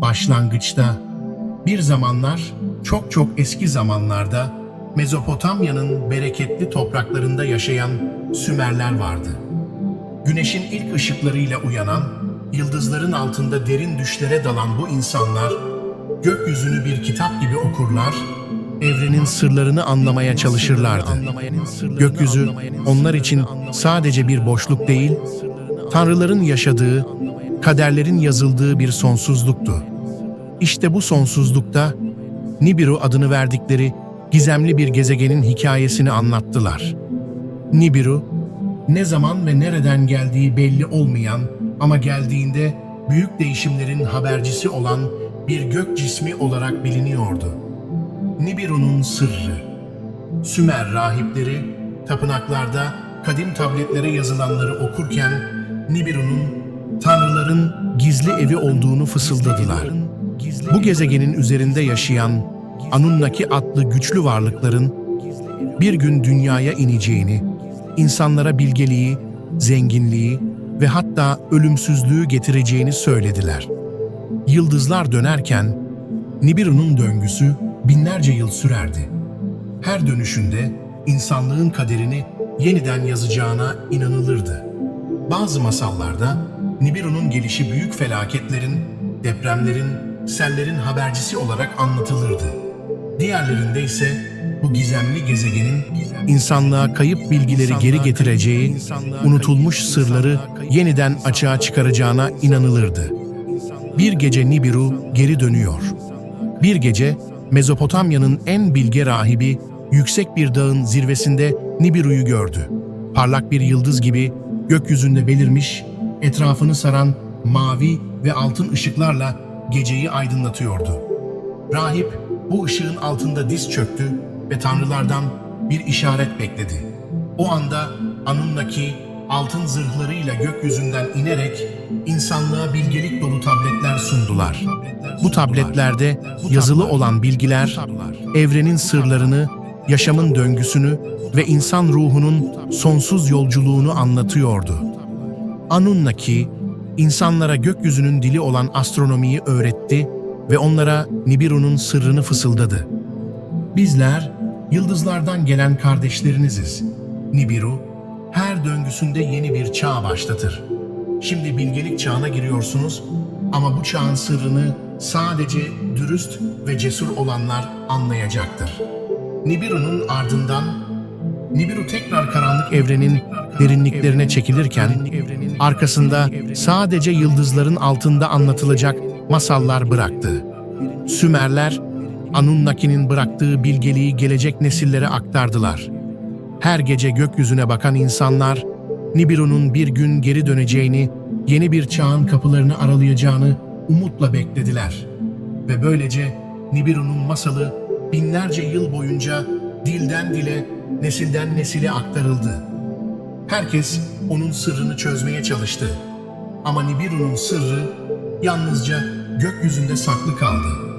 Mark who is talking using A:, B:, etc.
A: Başlangıçta, bir zamanlar, çok çok eski zamanlarda Mezopotamya'nın bereketli topraklarında yaşayan Sümerler vardı. Güneşin ilk ışıklarıyla uyanan, yıldızların altında derin düşlere dalan bu insanlar, gökyüzünü bir kitap gibi okurlar, evrenin sırlarını anlamaya çalışırlardı. Gökyüzü onlar için sadece bir boşluk değil, tanrıların yaşadığı, kaderlerin yazıldığı bir sonsuzluktu. İşte bu sonsuzlukta Nibiru adını verdikleri gizemli bir gezegenin hikayesini anlattılar. Nibiru, ne zaman ve nereden geldiği belli olmayan ama geldiğinde büyük değişimlerin habercisi olan bir gök cismi olarak biliniyordu. Nibiru'nun sırrı. Sümer rahipleri tapınaklarda kadim tabletlere yazılanları okurken Nibiru'nun tanrıların gizli evi olduğunu fısıldadılar. Bu gezegenin üzerinde yaşayan Anunnaki adlı güçlü varlıkların bir gün dünyaya ineceğini, insanlara bilgeliği, zenginliği ve hatta ölümsüzlüğü getireceğini söylediler. Yıldızlar dönerken Nibiru'nun döngüsü binlerce yıl sürerdi. Her dönüşünde insanlığın kaderini yeniden yazacağına inanılırdı. Bazı masallarda Nibiru'nun gelişi büyük felaketlerin, depremlerin, sellerin habercisi olarak anlatılırdı. Diğerlerinde ise bu gizemli gezegenin insanlığa kayıp bilgileri geri getireceği, unutulmuş sırları yeniden açığa çıkaracağına inanılırdı. Bir gece Nibiru geri dönüyor. Bir gece Mezopotamya'nın en bilge rahibi yüksek bir dağın zirvesinde Nibiru'yu gördü. Parlak bir yıldız gibi gökyüzünde belirmiş, etrafını saran mavi ve altın ışıklarla geceyi aydınlatıyordu. Rahip bu ışığın altında diz çöktü ve tanrılardan bir işaret bekledi. O anda Anunnaki altın zırhlarıyla gökyüzünden inerek insanlığa bilgelik dolu tabletler sundular. Bu tabletlerde yazılı olan bilgiler evrenin sırlarını, yaşamın döngüsünü ve insan ruhunun sonsuz yolculuğunu anlatıyordu. Anunnaki, insanlara gökyüzünün dili olan astronomiyi öğretti ve onlara Nibiru'nun sırrını fısıldadı. Bizler, yıldızlardan gelen kardeşleriniziz. Nibiru, her döngüsünde yeni bir çağ başlatır. Şimdi bilgelik çağına giriyorsunuz ama bu çağın sırrını sadece dürüst ve cesur olanlar anlayacaktır. Nibiru'nun ardından Nibiru tekrar karanlık evrenin derinliklerine çekilirken arkasında sadece yıldızların altında anlatılacak masallar bıraktı. Sümerler Anunnaki'nin bıraktığı bilgeliği gelecek nesillere aktardılar. Her gece gökyüzüne bakan insanlar Nibiru'nun bir gün geri döneceğini, yeni bir çağın kapılarını aralayacağını umutla beklediler. Ve böylece Nibiru'nun masalı binlerce yıl boyunca dilden dile, nesilden nesile aktarıldı. Herkes onun sırrını çözmeye çalıştı. Ama Nibiru'nun sırrı yalnızca gökyüzünde saklı kaldı.